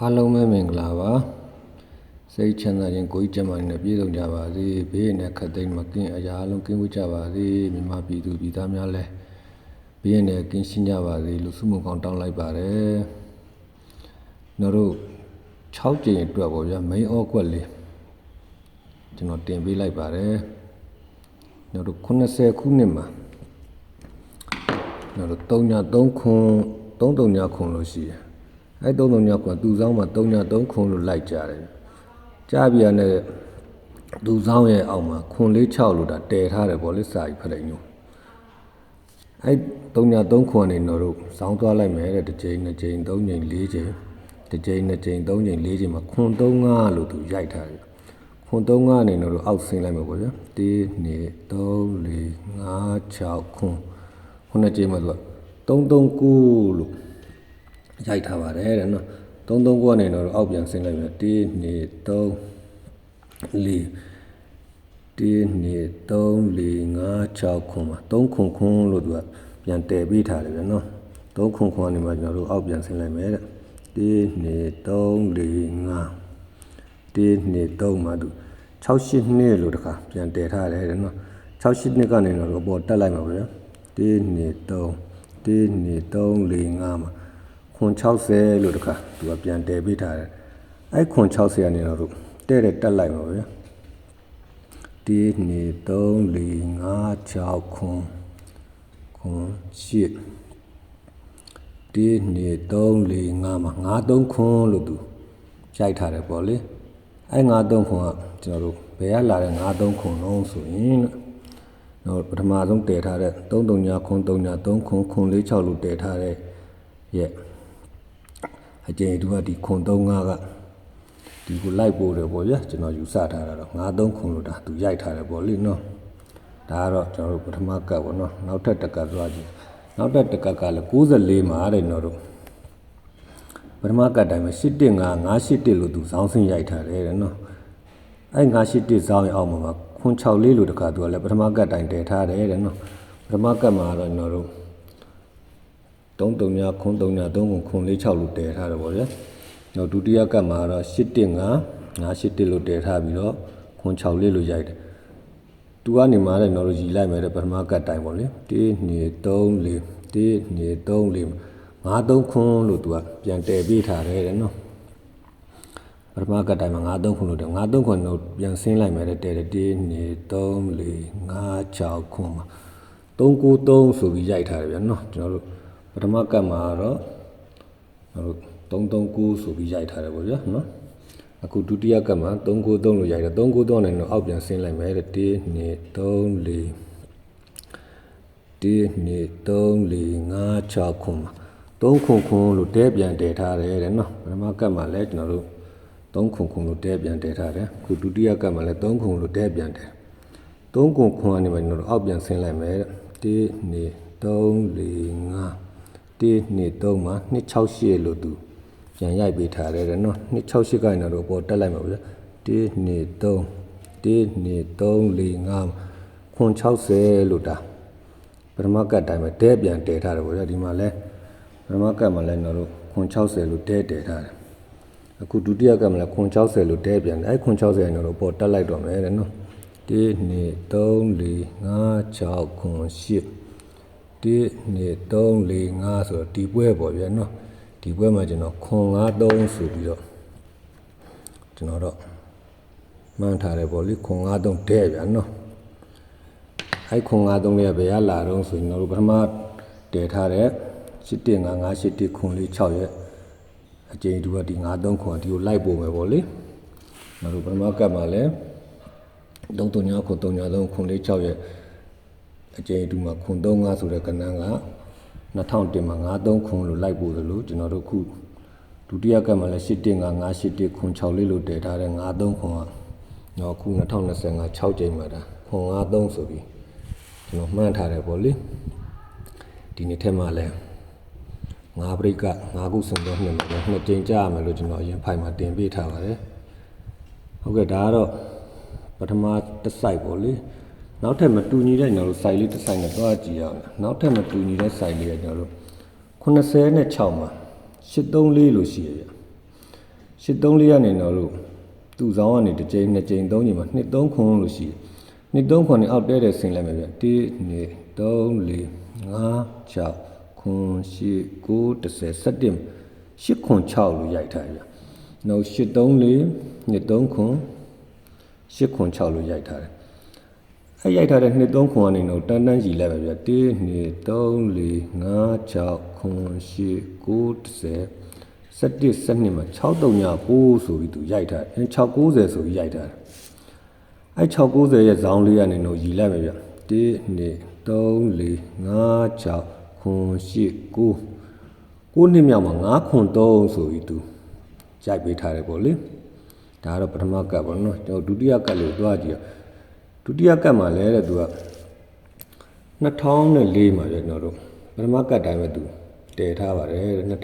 အားလုံးပဲမင်္ဂလာပါစိတ်ချမ်းသာခြင်းကိုယ်ကြီးကျန်းမာခြင်းနဲ့ပြည့်စုံကြပါစေဘေးနဲ့ခတ်သိမ်းမကင်းအရာအလုံးကင်းဝေးကြပါစေမြမပြည်သူပြည်သားများလည်းဘေးနဲ့ကင်းရှင်းကြပါစေလို့ဆုမွန်ကောင်းတောင်းလိုက်ပါတယ်ကျွန်တော်တို့6ကြိမ်အတွက်ပေါ့ဗျာ main ဩကွက်လေးကျွန်တော်တင်ပေးလိုက်ပါတယ်ကျွန်တော်တို့80ခုနှစ်မှာကျွန်တော်တို့3ည3ခွန်3 3ညခွန်လို့ရှိတယ် အဲ3 3ညခွန်သူ့ဆောင်မှာ3ည3ခွန်လို့လိုက်ကြတယ်ကြားပြရတဲ့သူ့ဆောင်ရဲ့အောက်မှာခွန်လေး6လို့ဒါတည်ထားတယ်ပေါ့လေစာကြီးဖလိန်ညိုအဲ3ည3ခွန်နေတော့တို့ဇောင်းသွားလိုက်မယ်တဲ့တစ်ချိန်နှစ်ချိန်သုံးချိန်လေးချိန်တစ်ချိန်နှစ်ချိန်သုံးချိန်လေးချိန်မှာခွန်3 5လို့သူရိုက်ထားတယ်ခွန်3 5အနေနဲ့တော့အောက်ဆင်းလိုက်မှာပေါ့ဗျာ1 2 3 4 5 6ခွန်ခုနှစ်ချိန်မှာသူက339လို့ ရိုက်ထားပါတယ်တဲ့နော်339ကနေတော့အောက်ပြန်ဆင်းလိုက်မယ်1 2 3 4 1 2 3 4 5 6ခွန်မှာ3ခွန်ခွန်လို့သူကပြန်တည်ပေးထားတယ်ဗျာနော်3ခွန်ခွန်ကနေမှကျွန်တော်တို့အောက်ပြန်ဆင်းလိုက်မယ်တဲ့1 2 3 4 5 1 2 3မှာသူ6 8နှစ်လို့တခါပြန်တည်ထားတယ်တဲ့နော်6 8နှစ်ကနေတော့အပေါ်တက်လိုက်မှာဗျာ1 2 3 1 2 3 4 5မှာ ခွန်60လို့တခါသူကပြန်တည်ပေးထားတယ်အဲ့ခွန်60ကနေတော့တဲ့တဲ့တက်လိုက်မှာဗျာ1 2 3 4 5 6ခွန်ခွန်8 1 2 3 4 5မှာ5 3ခွန်လို့သူရိုက်ထားတယ်ပေါ့လေအဲ5 3ခွန်ကကျွန်တော်တို့ဘယ်ကလာတဲ့5 3ခွန်လုံးဆိုရင်တော့ပထမဆုံးတည်ထားတဲ့3 3ညခွန်3ည3ခွန်ခွန်4 6လို့တည်ထားတဲ့ရဲ့ အကျဉ်းတူကဒီခွန်3 5ကဒီကိုလိုက်ပို့တယ်ပေါ့ဗျာကျွန်တော်ယူဆထားတာတော့5 3ခွန်လို့ဒါသူရိုက်ထားတယ်ပေါ့လေနော်ဒါကတော့ကျွန်တော်တို့ပထမကတ်ပေါ့နော်နောက်ထပ်တစ်ကတ်သွားကြည့်နောက်ထပ်တစ်ကတ်ကလည်း94မှာတဲ့ကျွန်တော်တို့ပထမကတ်တိုင်းမှာ815 981လို့သူဇောင်းဆင်းရိုက်ထားတယ်တဲ့နော်အဲ981ဇောင်းရဲ့အောက်မှာခွန်64လို့တခါသူကလည်းပထမကတ်တိုင်းတည်ထားတယ်တဲ့နော်ပထမကတ်မှာတော့ကျွန်တော်တို့ 33ညခွန်3ည3ခွန်ခွန်46လို့တည်ထားတယ်ပေါ့ဗျာနောက်ဒုတိယကတ်မှာတော့815 981လို့တည်ထားပြီးတော့ခွန်64လို့ရိုက်တယ်သူကနေမှလည်းကျွန်တော်တို့ရီလိုက်မယ်တဲ့ပထမကတ်တိုင်းပေါ့လေ1 2 3 4 1 2 3 4ငါးသုံးခွန်းလို့သူကပြန်တည်ပေးထားတယ်တဲ့နော်ပထမကတိုင်းမှာငါးသုံးခွန်းလို့တယ်ငါးသုံးခွန်းတော့ပြန်ဆင်းလိုက်မယ်တဲ့တည်တယ်1 2 3 4 5 6ခွန်းမှာ393ဆိုပြီးရိုက်ထားတယ်ဗျာနော်ကျွန်တော်တို့ ပထမကတ်မှာတော့ကျွန်တော်တို့339ဆိုပြီးရိုက်ထားတယ်ပေါ့ဗျာနော်အခုဒုတိယကတ်မှာ393လို့ရိုက်တယ်393နဲ့တော့အောက်ပြန်ဆင်းလိုက်မယ်တဲ့1 2 3 4 1 2 3 4 5 6ခွန်မှာ3ခွန်ခွန်လို့တဲပြန်တည်ထားတယ်တဲ့နော်ပထမကတ်မှာလည်းကျွန်တော်တို့3ခွန်ခွန်လို့တဲပြန်တည်ထားတယ်ခုဒုတိယကတ်မှာလည်း3ခွန်လို့တဲပြန်တည်3ခွန်ခွန်ကနေမှကျွန်တော်တို့အောက်ပြန်ဆင်းလိုက်မယ်တဲ့1 2 3 4 5 1 2 3မှာ268လို့သူပြန်ရိုက်ပေးထားတယ်တဲ့နော်268ကနေတော့ပေါ်တက်လိုက်မှာဗျာ1 2 3 1 2 3 4 5ခွန်60လို့ဒါပထမကတ်တိုင်းမှာတဲပြန်တည်ထားတယ်ဗောဗျာဒီမှာလဲပထမကတ်မှာလဲကျွန်တော်တို့ခွန်60လို့တဲတည်ထားတယ်အခုဒုတိယကတ်မှာလဲခွန်60လို့တဲပြန်တယ်အဲခွန်60ကျွန်တော်တို့ပေါ်တက်လိုက်တော့မယ်တဲ့နော်1 2 3 4 5 6ခွန်8 1 2 3 4 5ဆိုတော့ဒီပွဲပေါ့ဗျာနော်ဒီပွဲမှာကျွန်တော်ခွန်5 3ဆိုပြီးတော့ကျွန်တော်တော့မှန်းထားတယ်ပေါ့လေခွန်5 3တဲဗျာနော်အဲ့ခွန်53လေးကဘယ်ကလာတော့ဆိုရင်ကျွန်တော်တို့ပထမတည်ထားတဲ့815581ခွန်လေး6ရဲ့အကျဉ်းတူကဒီ53ခွန်ဒီကိုလိုက်ပို့မယ်ပေါ့လေကျွန်တော်တို့ပထမကတ်မှာလဲ33ခွန်33ခွန်လေး6ရဲ့ အကျဉ်းတူမှာခွန်35ဆိုတဲ့ကဏ္ဍက2001မှာ53ခွန်လို့လိုက်ပို့တယ်လို့ကျွန်တော်တို့ခုဒုတိယကတ်မှာလဲ815581ခွန်6လေးလို့တည်ထားတဲ့53ခွန်ကတော့ခု2025 6ကြိမ်မှာဒါခွန်53ဆိုပြီးကျွန်တော်မှန်းထားတယ်ပေါ့လေဒီနေ့ထက်မှလည်းငါးပရိကငါးခုစံတော့နှစ်မှာနှစ်ကြိမ်ကြာရမယ်လို့ကျွန်တော်အရင်ဖိုင်မှာတင်ပေးထားပါတယ်ဟုတ်ကဲ့ဒါကတော့ပထမတစ်စိုက်ပေါ့လေ နောက်ထပ်မတူညီတဲ့ကျွန်တော်တို့ site လေးတစ်ဆိုင်နဲ့တွားကြည့်ရအောင်နောက်ထပ်မတူညီတဲ့ site လေးကကျွန်တော်တို့86မှာ834လို့ရှိရပြ834ကနေတော့တို့သူ့ဆောင်ကနေတစ်ကြိမ်နှစ်ကြိမ်သုံးကြိမ်မှာနှစ်သုံးခွန်းလို့ရှိတယ်နှစ်သုံးခွန်းနဲ့အောက်တဲတဲ့ဆင်လိုက်မယ်ပြ1 2 3 4 5 6ခွန်း8 9 10 17 8ခွန်း6လို့ရိုက်ထားပြနော်834နှစ်သုံးခွန်း8ခွန်း6လို့ရိုက်ထားတယ် အဲ့ရိုက်ထားတဲ့2 3ခွန်ကနေတော့တန်းတန်းကြီးလိုက်ပါဗျာ1 2 3 4 5 6ခွန်8 9 10 17 12မှာ6396ဆိုပြီးသူရိုက်ထားတယ်690ဆိုပြီးရိုက်ထားတယ်အဲ့690ရဲ့ဇောင်းလေးကနေတော့ကြီးလိုက်မယ်ဗျ1 2 3 4 5 6ခွန်8 9ကိုနှစ်မြောက်မှာ9ခွန်3ဆိုပြီးသူရိုက်ပေးထားတယ်ပေါ့လေဒါကတော့ပထမကတ်ပေါ့နော်ကျွန်တော်ဒုတိယကတ်လို့တွားကြည့်ရ ဒုတိယကတ်မှာလဲတဲ့သူက2004မှာကျွန်တော်တို့ပထမကတ်တိုင်းပဲသူတည်ထားပါတယ်2004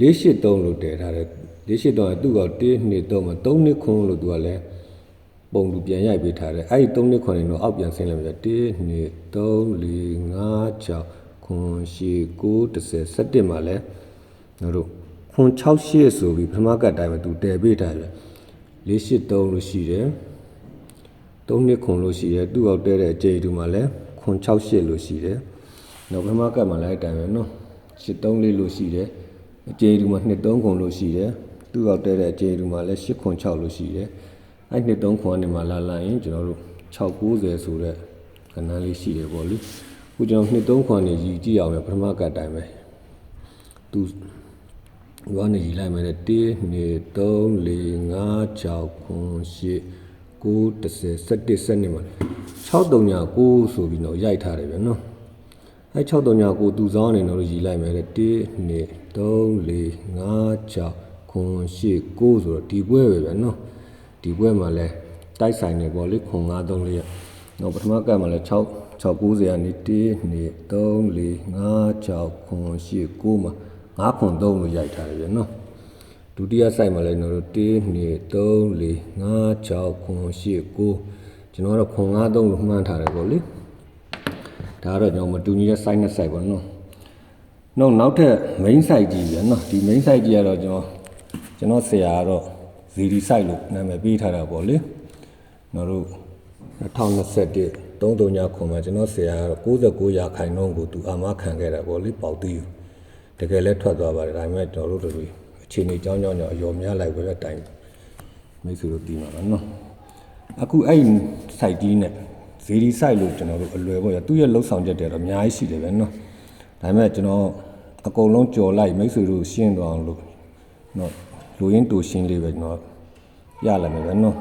483လို့တည်ထားတယ်483ကသူ့က1နှစ်3မှာ3နှစ်ခွန်းလို့သူကလည်းပုံလူပြန်ရိုက်ပေးထားတယ်အဲ့ဒီ3နှစ်ခွန်းနေတော့အောက်ပြန်ဆင်းလိုက်ပြီ1နှစ်3 4 5 6ခွန်း8 9 10 17မှာလဲကျွန်တော်တို့ခွန်း68ဆိုပြီးပထမကတ်တိုင်းပဲသူတည်ပေးထားတယ်483လို့ရှိတယ် 3နှစ်ခွန်လို့ရှိတယ်သူ့အောက်တဲတဲ့အကျိတူမှာလည်းခွန်68လို့ရှိတယ်နောက်ပထမကတ်မှာလည်းအတိုင်းပဲနော်73လေးလို့ရှိတယ်အကျိတူမှာ23ခွန်လို့ရှိတယ်သူ့အောက်တဲတဲ့အကျိတူမှာလည်း8ခွန်6လို့ရှိတယ်အဲ့23ခွန်ကနေမှလာလာရင်ကျွန်တော်တို့690ဆိုတဲ့ကဏ္ဍလေးရှိတယ်ပေါ့လေခုကျွန်တော်23ခွန်နေယူကြည့်အောင်ပဲပထမကတ်တိုင်းပဲသူဘာနဲ့ယူလိုက်မယ်လဲ1 2 3 4 5 6 7 8 9 10 11 12မှာ6399ဆိုပြီးတော့ရိုက်ထားတယ်ဗျနော်အဲ6399သူဆောင်နေတော့ရီလိုက်မယ်တဲ့1 2 3 4 5 6 9 8 9ဆိုတော့ဒီပွဲပဲဗျနော်ဒီပွဲမှာလဲတိုက်ဆိုင်နေပေါ့လေ9534ရဲ့တော့ပထမကတ်မှာလဲ6 690ကနေ1 2 3 4 5 6 9 8 9မှာ9ခွန်3လို့ရိုက်ထားတယ်ဗျနော် တိယ site မှာလည်းကျွန်တော်တို့1 2 3 4 5 6 7 8ကျွန်တော်ကတော့953လို့မှန်းထားတယ်ပေါ့လေဒါကတော့ကျွန်တော်မတူညီတဲ့ site နဲ့ site ပေါ့နော်နောက်နောက်ထပ် main site ကြီးပြန်နော်ဒီ main site ကြီးကတော့ကျွန်တော်ကျွန်တော်ဆရာကတော့ ZD site လို့နာမည်ပေးထားတာပေါ့လေကျွန်တော်တို့2021 339ခွန်မှာကျွန်တော်ဆရာကတော့69ရာခိုင်နှုန်းကိုသူအာမခံခဲ့တာပေါ့လေပေါက်သေးတကယ်လဲထွက်သွားပါတယ်ဒါပေမဲ့ကျွန်တော်တို့တို့ ခြေနေကြောင်းကြောင်းကြောင်းအယောများလိုက်ပဲတိုင်မိတ်ဆွေတို့ပြီးမှာနော်အခုအဲ့ site ကြီးနဲ့ဇီရီ site လို့ကျွန်တော်တို့အလွယ်ပေါ့ရသူ့ရဲ့လှုပ်ဆောင်ချက်တွေတော့အများကြီးရှိတယ်ပဲနော်ဒါပေမဲ့ကျွန်တော်အကုန်လုံးကြော်လိုက်မိတ်ဆွေတို့ရှင်းသွားအောင်လို့နော်လူရင်းတူရှင်းလေးပဲကျွန်တော်ရလာမယ်ပဲနော်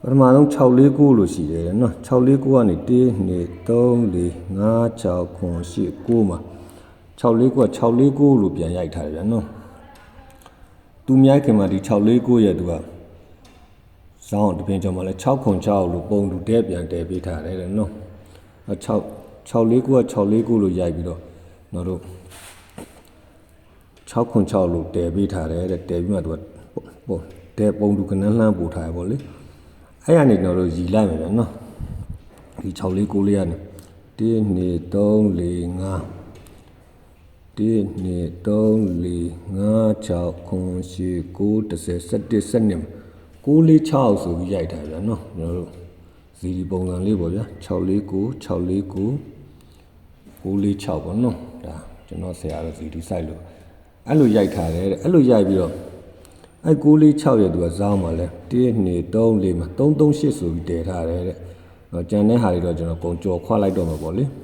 ပထမဆုံး649လို့ရှိတယ်နော်649ကနေ1 2 3 4 5 6 9 8 9မှာ649က649လို့ပြန်ရိုက်ထားတယ်ဗျာနော် သူမြိုက်ခင်မှာဒီ649ရဲ့သူကဇောင်းတပင်ကျော်မှာလဲ6ခု6လို့ပုံတူတဲ့ပြန်တည်ပေးထားတယ်တဲ့နော်အ6 649က649လို့ရိုက်ပြီးတော့ကျွန်တော်တို့6ခု6လို့တည်ပေးထားတယ်တဲ့တည်ပြီးမှသူကပုံတဲ့ပုံတူကနန်းလှမ်းပို့ထားရပေါ့လေအဲ့ရနေကျွန်တော်တို့ရီလိုက်မယ်နော်ဒီ649လေးကနေ1 2 3 4 5 1 2 3 4 5 6 7 8 9 10 11 12 946ဆိုပြီးရိုက်ထားဗျာเนาะကျွန်တော်တို့ဇီဒီပုံစံလေးပေါ့ဗျာ649 649 946ပေါ့เนาะဒါကျွန်တော်ဆရာတော့ဇီဒီစိုက်လို့အဲ့လိုရိုက်ထားတယ်အဲ့လိုရိုက်ပြီးတော့အဲ့946ရဲ့သူကဇောင်းပါလဲ1 2 3 4မှာ338ဆိုပြီးတည်ထားတယ်တဲ့။ကျန်တဲ့ဟာတွေတော့ကျွန်တော်ပုံကြော်ခွာလိုက်တော့မှာပေါ့လေ။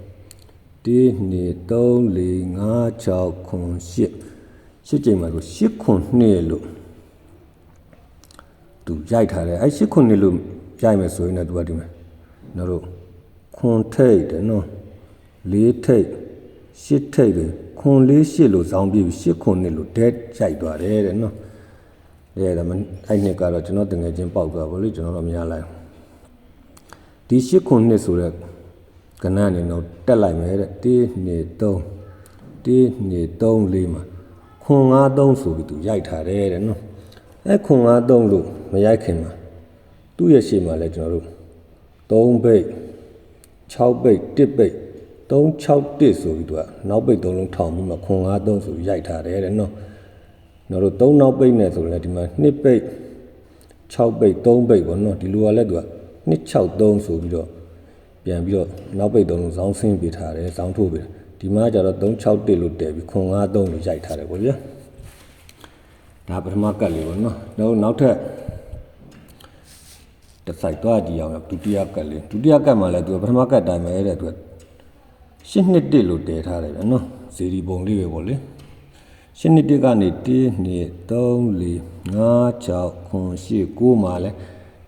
105 106 107 108 109 110 111 112 113 114 115 116 117 118 119 120 121 122 123 124 125 126 127 128 129 130 131 132 133 134 135 136 137 138 139 140 141 142 143 144 145 146 147 148 149 150 151 152 153 154 155 156 157 158 159 160 161 1 2 3 4 5 6 7 8ရှစ်ကြိမ်မှာဆို8ခွန်2လို့သူရိုက်ထားတယ်အဲ့8ခွန်2လို့ရိုက်မယ်ဆိုရင်လည်းသူကဒီမှာနော်တို့ခွန်ထိတ်တယ်နော်၄ထိတ်၈ထိတ်တယ်ခွန်၄၈လို့ဇောင်းပြပြီး၈ခွန်2လို့ dead ရိုက်သွားတယ်တဲ့နော်အဲဒါမှအဲ့နှစ်ကတော့ကျွန်တော်တငယ်ချင်းပေါက်သွားပါလို့ကျွန်တော်တော့မရလိုက်ဒီ၈ခွန်2ဆိုတော့ ကဏ္ဍအနေနဲ့တက်လိုက်မယ်တဲ့1 2 3 1 2 3 4မှာခွန်53ဆိုပြီးသူရိုက်ထားတယ်တဲ့နော်အဲခွန်53လို့မရိုက်ခင်မှာသူ့ရဲ့ရှေ့မှာလဲကျွန်တော်တို့3ဘိတ်6ဘိတ်1ဘိတ်361ဆိုပြီးသူကနောက်ပိတ်သုံးလုံးထောင်မှုမှာခွန်53ဆိုရိုက်ထားတယ်တဲ့နော်ကျွန်တော်တို့3နောက်ပိတ်နဲ့ဆိုလဲဒီမှာ2ပိတ်6ပိတ်3ပိတ်ပေါ့နော်ဒီလိုကလည်းသူက263ဆိုပြီးတော့ ပြန်ပြီးတော့နောက်ပိတ်တုံးလုံးဇောင်းဆင်းပေးထားတယ်ဇောင်းထိုးပေးတယ်ဒီမှာကျတော့361လို့တည်ပြီး953လို့ရိုက်ထားတယ်ပေါ့ဗျာဒါပထမကတ်လေးပေါ့နော်နောက်နောက်ထပ်တစ်ဆိုင်သွားကြည့်အောင်ဒုတိယကတ်လေးဒုတိယကတ်မှာလည်းသူပထမကတ်တိုင်းပဲတဲ့သူ821လို့တည်ထားတယ်ဗျာနော်ဇီဒီပုံလေးပဲပေါ့လေ821ကနေ123456 989မှာလဲ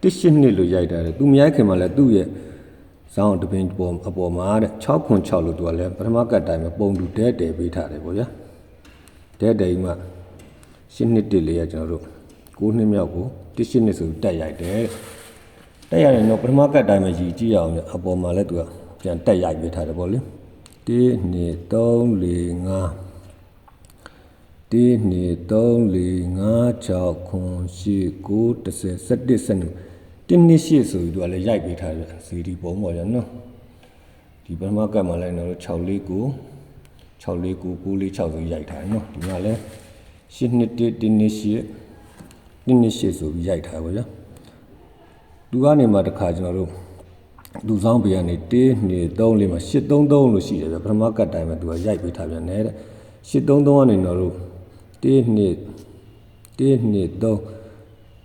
182လို့ရိုက်ထားတယ်သူမရိုက်ခင်မှာလဲသူ့ရဲ့ ဇောင်းတပင်ပေါ်အပေါ်မှာတဲ့6ခွန်6လို့သူကလည်းပထမကတ်တိုင်းမှာပုံတူတဲတဲပေးထားတယ်ပေါ့ဗျာတဲတဲကြီးမှ7နှစ်တလေရကျွန်တော်တို့9နှစ်မြောက်ကို18နှစ်ဆိုတက်ရိုက်တယ်တက်ရိုက်ရင်တော့ပထမကတ်တိုင်းမှာရည်ကြည့်ရအောင်ပြအပေါ်မှာလည်းသူကပြန်တက်ရိုက်ပေးထားတယ်ပေါ့လေ1 2 3 4 5 1 2 3 4 5 6 7 8 9 10 11 12 13 14 15 16 17 18 19 20 21 22 23 24 25 26 27 28 29 30 31 32 33 34 35 36 37 38 39 40 41 42 43 44 45 46 47 48 49 50 51 52 53 54 55 56 57 58 59 60 61 62 63 64 65 66 67 68 69 70 71 72 73 74 75 76 77 78 79 80 81 82 83 84 85 86 87 88 89 90 91 92 93 94 95 96 97 98 99 100 101 102 103 104 105 106 107 108 109 110 111 112 113 114 115 116 117 118 119 120 121 122 123 124 125 126 127 128 129 130 131 132 133 134 135 136 137 138 139 140 141 142 143 144 145 146 147 148 149 150 151 152 153 154 155 156 157 158 159 160 161 လေး6ဆိုရိုက်ထားတယ်နော်ဒီမှာလည်း8နှစ်1တင်းနှစ်ရှစ်တင်းနှစ်ရှစ်ဆိုပြီးရိုက်ထားပါဗျာသူကနေမှတစ်ခါကျွန်တော်တို့လူဆောင်ပေးကနေ1 2 3လေးမှာ833လို့ရှိတယ်ဗျာပထမကတ်တိုင်းမှာသူကရိုက်ပေးထားပြန်တယ်တဲ့833ကနေကျွန်တော်တို့1 2 1 2 3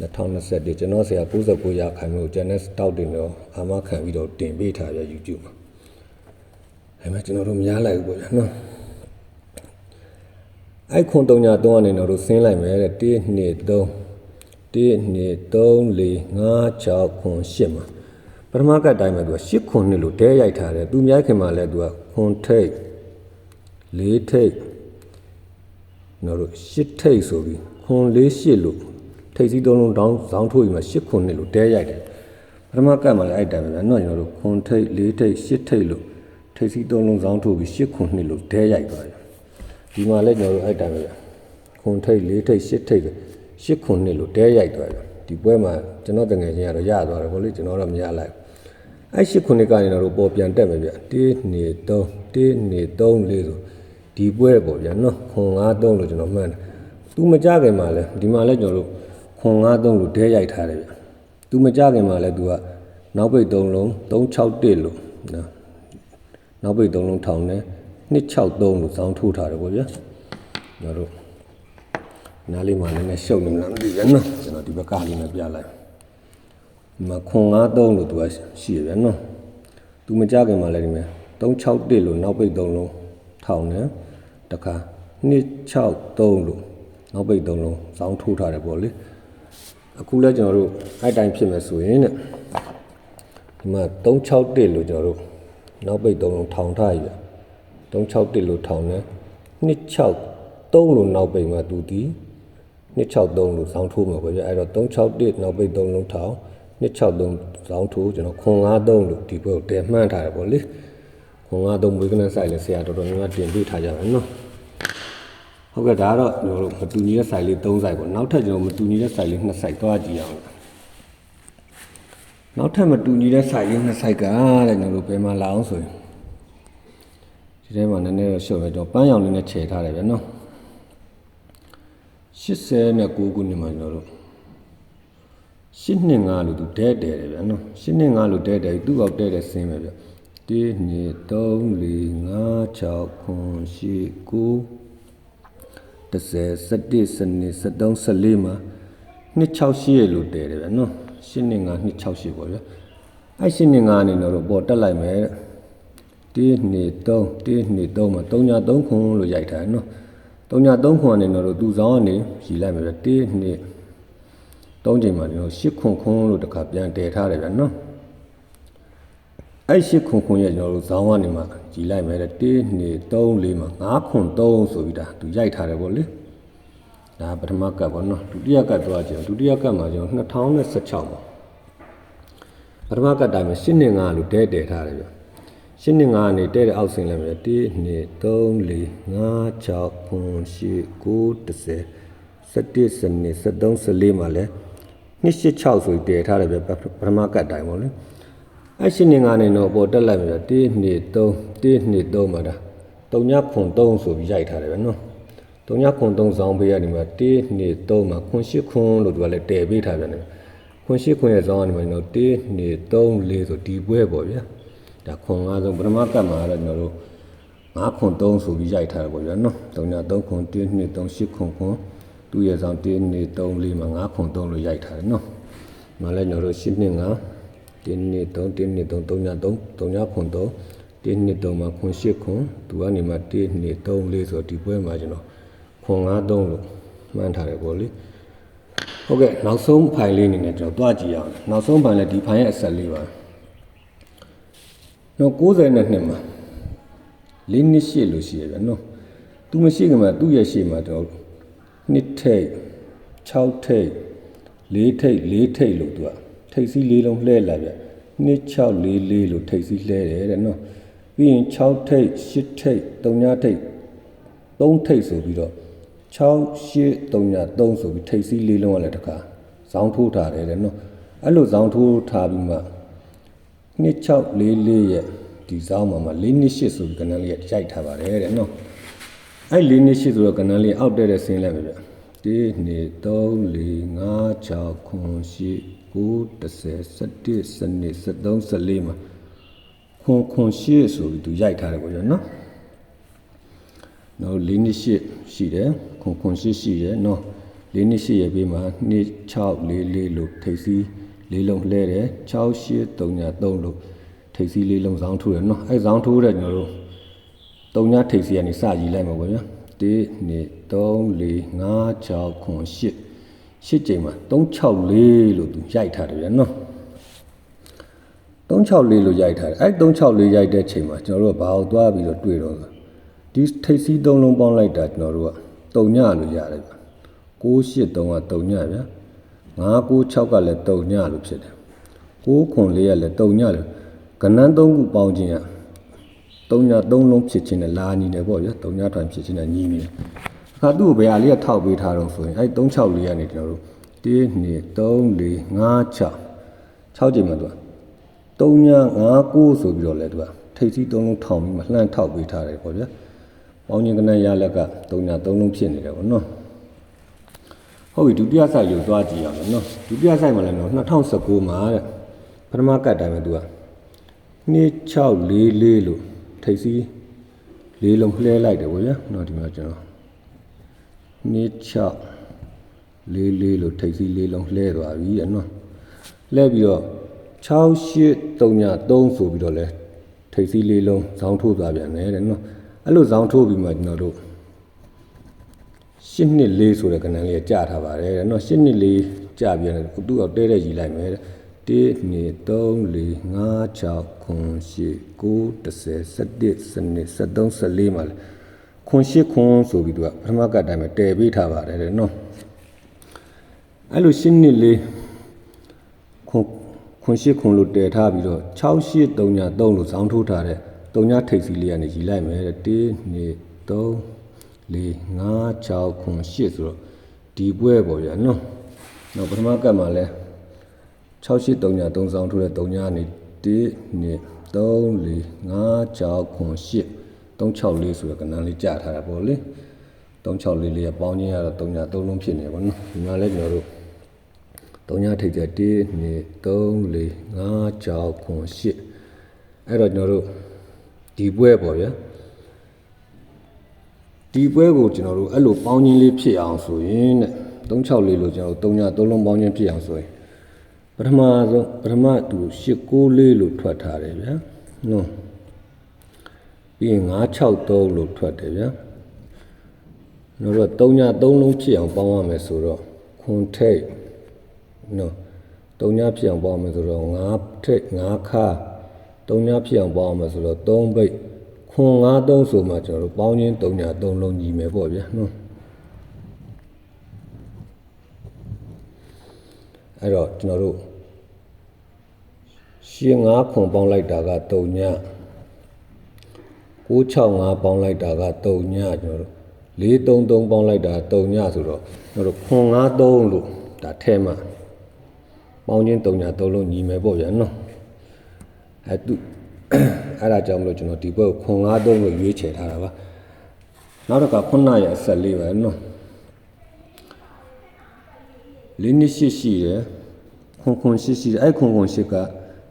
2021ကျွန်တော်ဆရာ69ရာခိုင်မျိုးကျန်တဲ့ stock တွေတော့အာမခံပြီးတော့တင်ပေးထားရ YouTube မှာအဲမှာကျွန်တော်တို့မရလိုက်ဘူးပေါ့ဗျာနော်အဲ့ခွန်3ည3ကနေတော့တို့ဆင်းလိုက်မယ်တဲ့1 2 3 1 2 3 4 5 6ခွန်8မှာပထမကတ်တိုင်းမှာသူက8ခွန်နှစ်လို့တဲရိုက်ထားတယ်သူများခင်မှာလည်းသူကခွန်ထိတ်၄ထိတ်နော်တို့8ထိတ်ဆိုပြီးခွန်၄8လို့ ထိတ်စီးသုံးလုံးတောင်းဇောင်းထိုးပြီးမှ8ခွန်နှစ်လို့တဲရိုက်တယ်ပထမကတ်မှာလည်းအဲ့တိုင်းပဲဗျာနော်ကျွန်တော်တို့ခွန်ထိတ်၄ထိတ်8ထိတ်လို့ထိတ်စီးသုံးလုံးဇောင်းထိုးပြီး8ခွန်နှစ်လို့တဲရိုက်သွားတယ်ဒီမှာလည်းကျွန်တော်တို့အဲ့တိုင်းပဲဗျာခွန်ထိတ်၄ထိတ်8ထိတ်ရှစ်ခွန်နှစ်လို့တဲရိုက်သွားတယ်ဒီပွဲမှာကျွန်တော်တငယ်ချင်းကတော့ရသွားတယ်ဗောလေကျွန်တော်တော့မရလိုက်ဘူးအဲ့ရှစ်ခွန်နှစ်ကနေတော့ပေါ်ပြန်တက်မယ်ဗျ1 2 3 1 2 3 4ဆိုဒီပွဲပေါ့ဗျာနော်ခွန်5 3လို့ကျွန်တော်မှန်းတယ်သူမကြခင်မှာလဲဒီမှာလဲကျွန်တော်တို့ ခွန်5 3လို့တဲရိုက်ထားတယ်ဗျသူမကြခင်မှာလဲသူကနောက်ပိတ်3လုံး361လို့နော်နောက်ပိတ်3လုံးထောင်တယ်263လို့စောင်းထိုးထားတယ်ပေါ့ဗျာကျွန်တော်တို့နားလေးမှလည်းနည်းရှုပ်နေမလားမသိဘူးနော်ကျွန်တော်ဒီဘက်ကလေးနဲ့ပြလိုက်ဒီမှာခွန်93လို့သူကရှိရပြန်နော်သူမကြခင်မှာလည်းဒီမှာ361လို့နောက်ပိတ်3လုံးထောင်တယ်တခါ263လို့နောက်ပိတ်3လုံးစောင်းထိုးထားတယ်ပေါ့လေ အခုလဲကျွန်တော်တို့အဲ့တိုင်းဖြစ်မယ်ဆိုရင်တဲ့ဒီမှာ361လို့ကျွန်တော်တို့နောက်ပိတ်3လုံးထောင်ထားရပြန်361လို့ထောင်တယ်263လို့နောက်ပိတ်မှာသူဒီ263လို့စောင်းထိုးမှာပေါ့ဗျအဲ့တော့361နောက်ပိတ်3လုံးထောင်263စောင်းထိုးကျွန်တော်ခွန်53လို့ဒီဘက်ကိုတဲမှန်းထားတယ်ပေါ့လေခွန်53မွေးကနဆိုင်လဲဆရာတော်တော်များများတင်ပြထားကြတယ်နော် ဟုတ်ကဲ့ဒါကတော့ကျွန်တော်တို့မတူညီတဲ့ဆိုင်လေး3ဆိုင်ပေါ့နောက်ထပ်ကျွန်တော်မတူညီတဲ့ဆိုင်လေး2ဆိုင်သွားကြည့်အောင်နောက်ထပ်မတူညီတဲ့ဆိုင်လေး2ဆိုင်ကတဲ့ကျွန်တော်တို့ဘယ်မှာလာအောင်ဆိုရင်ဒီထဲမှာနည်းနည်းတော့ရှုပ်ပဲကျွန်တော်ပန်းရောင်လေးနဲ့ခြေထားတယ်ဗျနော်89ခုနှစ်မှာကျွန်တော်တို့8နှစ်5လို့သူဒဲတယ်တယ်ဗျနော်8နှစ်5လို့ဒဲတယ်သူ့အောက်ဒဲတယ်ဆင်းပဲဗျ1 2 3 4 5 6 9 10 9 30 17စနစ်73 14မှာ268လို့တည်တယ်ဗျာနော်8နှစ်5 268ပေါ့ဗျာအဲ့8နှစ်5အနေနဲ့တော့ပေါ်တက်လိုက်မယ်တဲ့1နှစ်3 1နှစ်3မှာ3ည3ခွန်လို့ရိုက်ထားတယ်နော်3ည3ခွန်အနေနဲ့တော့သူဆောင်ကနေရည်လိုက်မယ်ဗျာ1နှစ်3ချိန်မှာကျွန်တော်8ခွန်ခွန်လို့တစ်ခါပြန်တည်ထားတယ်ဗျာနော် အဲ့8ခွန်ခွန်ရဲ့ကျွန်တော်တို့ဇောင်းကနေမှကြည်လိုက်မယ်တဲ့1 2 3 4မှာ9ခွန်3ဆိုပြီးဒါသူရိုက်ထားတယ်ပေါ့လေဒါပထမကတ်ပေါ့နော်ဒုတိယကတ်သွားကြည့်ဒုတိယကတ်မှာကျွန်တော်2016မှာပထမကတ်တိုင်းမှာ8နှစ်9လို့တဲတဲထားတယ်ဗျ8နှစ်9နေတဲတဲ့အောက်ဆင်းလိုက်မယ်1 2 3 4 5 6 9 10 11 12 13 14မှာလဲ286ဆိုပြီးတည်ထားတယ်ဗျပထမကတ်တိုင်းပေါ့လေ အဲ့ရှင်းနေငါနေတော့ပေါ်တက်လိုက်ပြီ1 2 3 1 2 3မှာဒါတုံညခွန်3ဆိုပြီးရိုက်ထားတယ်ပဲနော်တုံညခွန်3ဇောင်းပေးရဒီမှာ1 2 3မှာခွန်8ခွန်လို့သူကလည်းတည်ပေးထားပြန်တယ်ခွန်8ခွန်ရဲ့ဇောင်းကနေမှာတော့1 2 3 4ဆိုဒီပွဲပေါ့ဗျာဒါခွန်5ဆုံးပထမကတ်မှာတော့ကျွန်တော်တို့5ခွန်3ဆိုပြီးရိုက်ထားတယ်ပေါ့ဗျာနော်တုံည3ခွန်1 2 3 8ခွန်ခွန်သူ့ရဲ့ဇောင်း1 2 3 4မှာ5ခွန်3လို့ရိုက်ထားတယ်နော်။မှာလည်းကျွန်တော်တို့8နှစ်5 1နှစ်3 1နှစ်3 3ည3 3ညခွန်3 1နှစ်3မှာခွန်8ခွန်သူကနေမှ1နှစ်3 4ဆိုဒီပွဲမှာကျွန်တော်ခွန်5 3လို့မှန်းထားတယ်ပေါ့လေ။ဟုတ်ကဲ့နောက်ဆုံးဖိုင်လေးအနေနဲ့ကျွန်တော်တွားကြည့်အောင်။နောက်ဆုံးဖိုင်လည်းဒီဖိုင်ရဲ့အဆက်လေးပါ။နော်90နဲ့နှစ်မှာလေးနှစ်ရှိလို့ရှိရပြန်နော်။ तू မရှိခင်မှာသူ့ရဲ့ရှိမှာတော့နှစ်ထိတ်6ထိတ်4ထိတ်4ထိတ်လို့သူက ထိတ်စီးလေးလုံးလှဲလာပြနှစ်6 4 4လို့ထိတ်စီးလှဲတယ်တဲ့နော်ပြီးရင်6ထိတ်8ထိတ်3ညထိတ်3ထိတ်ဆိုပြီးတော့6 8 3ည3ဆိုပြီးထိတ်စီးလေးလုံးကလည်းတခါဇောင်းထိုးထားတယ်တဲ့နော်အဲ့လိုဇောင်းထိုးထားပြီးမှနှစ်6 4 4ရဲ့ဒီဇောင်းမှာမှ4နှစ်8ဆိုပြီးကဏ္ဍလေးရိုက်ထားပါတယ်တဲ့နော်အဲ့4နှစ်8ဆိုတော့ကဏ္ဍလေးအောက်တဲ့တဲ့ဆင်းလိုက်ပြီဗျ1 2 3 4 5 6 9 10 11 12 13 14မှာခွန်ခွန်ရှေ့ဆိုပြီးသူရိုက်ထားတယ်ပေါ့ကျွန်တော်နော်နော်၄နှစ်ရှေ့ရှိတယ်ခွန်ခွန်ရှေ့ရှိတယ်နော်၄နှစ်ရှေ့ရဲ့ဘေးမှာ2 6 4 4လို့ထိပ်စီးလေးလုံးလှဲတယ်6 8 3ည3လို့ထိပ်စီးလေးလုံးဇောင်းထိုးတယ်နော်အဲဇောင်းထိုးတဲ့ကျွန်တော်တို့3ညထိပ်စီးကနေစရည်လိုက်မှာပေါ့ဗျာ1 2 3 4 5 6 9 10 8 8ချိန်မှာ364လို့သူရိုက်ထားတယ်ဗျာနော်364လို့ရိုက်ထားတယ်အဲ့364ရိုက်တဲ့ချိန်မှာကျွန်တော်တို့ကဘာကိုသွားပြီးတော့တွေ့တော့ဒီထိပ်စီးသုံးလုံးပေါင်းလိုက်တာကျွန်တော်တို့ကတုံညလို့ရတယ်ဗျ683ကတုံညဗျာ996ကလည်းတုံညလို့ဖြစ်တယ်6ခွန်လေးကလည်းတုံညလို့ကဏ္ဍ3ခုပေါင်းခြင်းကသုံးညသုံးလုံးဖြစ်ခြင်းနဲ့လာညီနေပေါ့ဗျာသုံးညထွန်ဖြစ်ခြင်းနဲ့ညီနေတယ်အ ခါသူ့ကိုဘယ်ဟာလေးကထောက်ပေးထားတော့ဆိုရင်အဲ့364ကနေကျွန်တော်တို့1 2 3 4 5 6 6ချိန်မှာသူက3ည5 9ဆိုပြီးတော့လဲသူကထိပ်စီး3လုံးထောင်ပြီးမှလှမ်းထောက်ပေးထားတယ်ပေါ့ဗျာ။ပေါင်းခြင်းကနန်းရလက်က3ည3လုံးဖြစ်နေတယ်ပေါ့နော်။ဟုတ်ပြီဒုတိယဆိုင်ယူသွားကြည့်အောင်လို့နော်။ဒုတိယဆိုင်မှာလည်းနော်2019မှာတဲ့ပထမကတ်တိုင်းမှာသူက2644လို့ထိပ်စီးလေးလုံးလှဲလိုက်တယ်ပေါ့ဗျာ။နော်ဒီမှာကျွန်တော် နှစ်6လေးလေးလို့ထိပ်စီးလေးလုံးလှဲသွားပြီအနော်လှဲပြီးတော့6833ဆိုပြီးတော့လဲထိပ်စီးလေးလုံးဇောင်းထိုးသွားပြန်တယ်တဲ့နော်အဲ့လိုဇောင်းထိုးပြီးမှကျွန်တော်တို့ရှစ်နှစ်လေးဆိုတဲ့ကဏ္ဍလေးကကြာထားပါတယ်တဲ့နော်ရှစ်နှစ်လေးကြာပြန်တယ်သူ့အောင်တဲတဲ့ရည်လိုက်မယ်တဲ့1 2 3 4 5 6 7 8 9 10 11 12 13 14 15 16 17 18 19 20 21 22 23 24 25 26 27 28 29 30 31 32 33 34 35 36 37 38 39 40 41 42 43 44 45 46 47 48 49 50 51 52 53 54 55 56 57 58 59 60 61 62 63 64 65 66 67 68 69 70 71 72 73 74 75 76 77 78 79 80 81 82 83 84 85 86 87 88 89 90 91 92 93 94 95 96 97 98 99 100 101 102 103 104 105 106 107 108 109 110 111 112 113 114 115 116 117 118 119 120 121 122 123 124 125 126 127 128 129 130 131 132 133 134 135 136 137 138 139 140 141 142 143 144 145 146 147 148 149 150 151 152 153 154 155 156 157 158 159 160 161 ခွန်ရှိခွန်ဆိုပြီးသူကပထမကတိုင်းမှာတည်ပေးထားပါတယ်တဲ့နော်အဲ့လိုရှင်းနှစ်လေးခွန်ခွန်ရှိခွန်လို့တည်ထားပြီးတော့6 8 3ည3လို့ဇောင်းထိုးထားတဲ့3ညထိပ်စီလေးကနေရီလိုက်မယ်တဲ့1 2 3 4 5 6ခွန်8ဆိုတော့ဒီပွဲပေါ့ဗျာနော်နောက်ပထမကတ်မှာလဲ6839 3ဆောင်ထိုးတဲ့3ညနေ1 2 3 4 5 6 9 8 364ဆိုတဲ့ကဏ္ဍလေးကြာထားတာပေါ့လေ364လေးကပေါင်းချင်းရတော့3ည3လုံးဖြစ်နေပါတော့ဒီမှာလည်းကျွန်တော်တို့3ညထိပ်ကျ1 2 3 4 5 6 9 8အဲ့တော့ကျွန်တော်တို့ဒီပွဲပေါ့ဗျာဒီပွဲကိုကျွန်တော်တို့အဲ့လိုပေါင်းချင်းလေးဖြစ်အောင်ဆိုရင်တဲ့36လေးလို့ကျွန်တော်တို့3ည3လုံးပေါင်းချင်းဖြစ်အောင်ဆိုရင်ပထမဆုံးပထမသူ89လေးလို့ထွက်ထားတယ်ဗျာနော် ပြီးရင်963လို့ထွက်တယ်ဗျာနောက်တော့3ည3လုံးဖြစ်အောင်ပေါင်းရမယ်ဆိုတော့ခွန်ထိတ်နော်3ညဖြစ်အောင်ပေါင်းရမယ်ဆိုတော့9ထိတ်9ခါ3ညဖြစ်အောင်ပေါင်းရမယ်ဆိုတော့3ဘိတ်ခွန်93ဆိုမှကျွန်တော်တို့ပေါင်းချင်း3ည3လုံးညီမယ်ပေါ့ဗျာနော်အဲ့တော့ကျွန်တော်တို့ရှင်း9ခွန်ပေါင်းလိုက်တာက3ည 965ပေါင်းလိုက်တာက3ညကျွန်တော်တို့433ပေါင်းလိုက်တာ3ညဆိုတော့ကျွန်တော်တို့ခွန်93လို့ဒါထဲမှာပေါင်းချင်း3ည3လုံးညီမယ်ပေါ့ဗျာနော်အဲသူအဲ့ဒါကြောင့်မလို့ကျွန်တော်ဒီဘက်ကိုခွန်93လို့ရွေးချယ်ထားတာပါနောက်တစ်ခါခုနရဲ့အဆက်လေးပဲနော်လေးနှစ်ရှိရှိတယ်ခွန်ခွန်ရှိရှိတယ်အဲ့ခွန်ခွန်ရှိက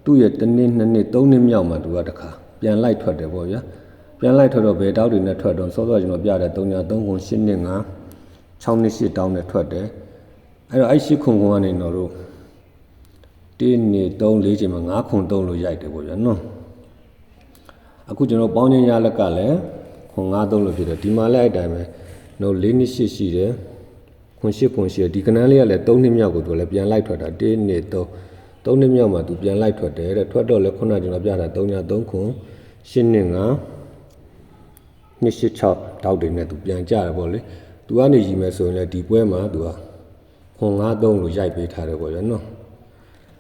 သူ့ရဲ့တစ်နှစ်နှစ်နှစ်သုံးနှစ်မြောက်မှာသူကတခါပြန်လိုက်ထွက်တယ်ပေါ့ဗျာ ပြန်လိုက်ထွက်တော့ဘယ်တောက်တွေနဲ့ထွက်တော့စောစောကျွန်တော်ပြတယ်3ည3ခွန်8နှစ်9 6နှစ်8တောင်းနဲ့ထွက်တယ်အဲ့တော့အဲ့ရှိခွန်ခွန်ကနေတော့တို့1နှစ်3 4ချိန်မှာ9ခွန်3လို့ရိုက်တယ်ပေါ့ဗျာနော်အခုကျွန်တော်ပေါင်းချင်းရလက်ကလည်းခွန်9 3လို့ဖြစ်တယ်ဒီမှာလည်းအဲ့တိုင်းပဲတော့4နှစ်8ရှိတယ်ခွန်8ခွန်8ဒီကနန်းလေးကလည်း3နှစ်မြောက်ကိုသူလည်းပြန်လိုက်ထွက်တာ1နှစ်3 3နှစ်မြောက်မှာသူပြန်လိုက်ထွက်တယ်တဲ့ထွက်တော့လည်းခုနကကျွန်တော်ပြတာ3ည3ခွန်8နှစ်9 286တောက်တွေနဲ့သူပြန်ကြတယ်ပေါ့လေသူကနေရီမယ်ဆိုရင်လည်းဒီပွဲမှာသူကခွန်53လို့ရိုက်ပေးထားတယ်ပေါ့ဗျာနော်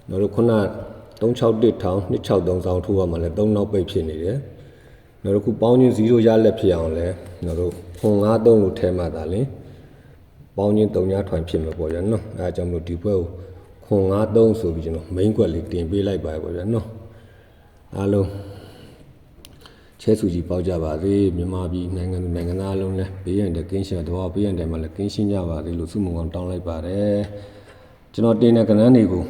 နောက်တော့ခုန361ထောင်263ဆောင်ထိုးရမှာလဲ3နောက်ပိတ်ဖြစ်နေတယ်နောက်တစ်ခုပေါင်းချင်း0ရလက်ဖြစ်အောင်လဲနောက်တော့ခွန်53လို့ထဲမှသာလင်ပေါင်းချင်း3ညထွန်ဖြစ်မှာပေါ့ဗျာနော်အဲအကြောင်းမလို့ဒီပွဲကိုခွန်53ဆိုပြီးကျွန်တော် main ကွက်လေးတင်ပေးလိုက်ပါပေါ့ဗျာနော်အားလုံး ချဲဆူကြီးပေါက်ကြပါစေမြန်မာပြည်နိုင်ငံသူနိုင်ငံသားအလုံးလည်းဘေးရန်တဲ့ကင်းရှင်းတော့ဘေးရန်တဲ့မှာလည်းကင်းရှင်းကြပါစေလို့ဆုမွန်ကောင်းတောင်းလိုက်ပါတယ်ကျွန်တော်တင်တဲ့ကဏ္ဍတွေကို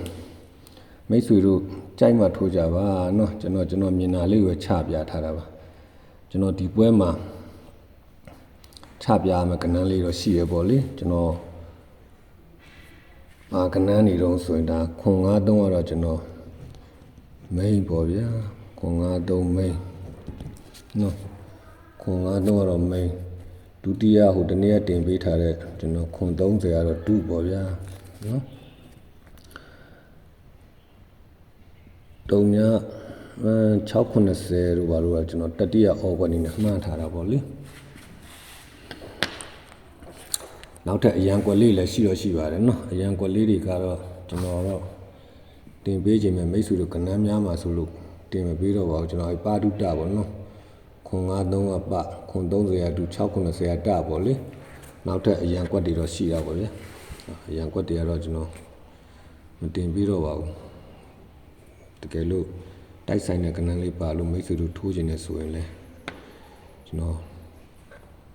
မိတ်ဆွေတို့ကြိုက်မှထိုးကြပါเนาะကျွန်တော်ကျွန်တော်မြင်တာလေးကိုချပြထားတာပါကျွန်တော်ဒီပွဲမှာချပြရမယ့်ကဏ္ဍလေးတော့ရှိရပေါ့လေကျွန်တော်အာကဏ္ဍနေတော့ဆိုရင်ဒါခွန်၅တုံးကတော့ကျွန်တော် main ပေါ့ဗျာခွန်၅တုံး main နော်ခွန်၅တော့တော့ main ဒုတိယဟိုတနေ့ကတင်ပေးထားတဲ့ကျွန်တော်ခွန်30ကတော့ဒုပေါ့ဗျာနော်တုံည690တို့ဘာလို့ကကျွန်တော်တတိယအော်ဂနီနဲ့မှန်းထားတာပေါ့လေနောက်ထပ်အရန်ကွက်လေးလည်းရှိတော့ရှိပါတယ်နော်အရန်ကွက်လေးတွေကတော့ကျွန်တော်တော့တင်ပေးခြင်းမဲ့မိတ်ဆွေတို့ကဏ္ဍများမှာဆိုလို့တင်မပေးတော့ပါဘူးကျွန်တော်ပါတုတပေါ့နော် ခွန်53အပခွန်30အတူ690အတပေါ့လေနောက်ထပ်အရန်ကွက်တွေတော့ရှိတာပေါ့ဗျာအရန်ကွက်တွေကတော့ကျွန်တော်မတင်ပြီးတော့ပါဘူးတကယ်လို့တိုက်ဆိုင်တဲ့ကဏ္ဍလေးပါလို့မိတ်ဆွေတို့ထိုးခြင်းနဲ့ဆိုရင်လည်းကျွန်တော်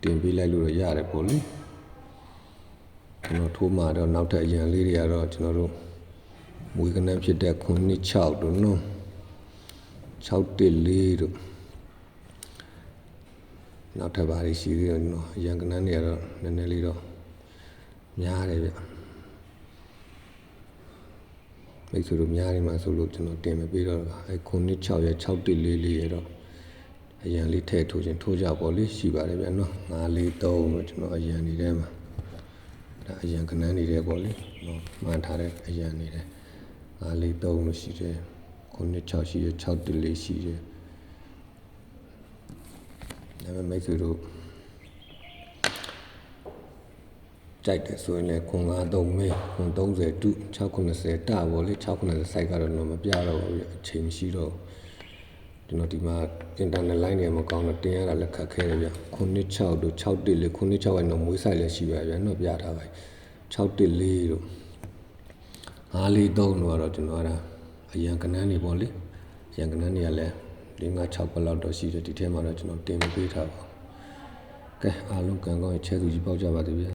တင်ပေးလိုက်လို့ရရတယ်ပေါ့လေကျွန်တော်ထိုးမှတော့နောက်ထပ်အရန်လေးတွေကတော့ကျွန်တော်တို့မွေးကနန်းဖြစ်တဲ့ခွန်26တို့နော်614တို့ နောက်ထပ်ပါးရှိသေးတယ်နော်ရန်ကနန်းတွေကတော့နည်းနည်းလေးတော့များတယ်ဗျမိတ်ဆွေတို့များနေမှာဆိုလို့ကျွန်တော်တင်မပေးတော့အဲခုနှစ်6ရဲ့614လေးရတော့အရန်လေးထည့်ထိုးခြင်းထိုးကြပေါ့လေရှိပါတယ်ဗျနော်943လို့ကျွန်တော်အရန်နေထဲမှာဒါအရန်ကနန်းနေတယ်ပေါ့လေနော်မှန်ထားတဲ့အရန်နေတယ်943လို့ရှိတယ်ခုနှစ်6ရှိတယ်614ရှိတယ် ဒါပေမဲ့မိတ်ဆွေတို့ကြိုက်တယ်ဆိုရင်လည်းခွန်53မေးခွန်30တု690တပေါ့လေ690 site ကတော့တော့မပြတော့ဘူးအချိန်မရှိတော့ကျွန်တော်ဒီမှာ internet line တွေမကောင်းတော့တင်ရတာလည်းခက်ခဲတယ်ဗျခွန်6တို့6လေခွန်6ရဲ့တော့မွေးဆိုင်လည်းရှိပါဗျနော်ပြထားပါ614တို့543တို့ကတော့ကျွန်တော်အဲ့ဒါအရန်ကနန်းနေပေါ့လေအရန်ကနန်းတွေကလ ည်း5 6ပတ်လောက်တော့ရှိတယ်ဒီထဲမှာတော့ကျွန်တော်တင်မပေးထားပါဘူးကဲအားလုံးကံကောင်းရဲ့ချဲသူကြီးပေါက်ကြပါသေးဗျာ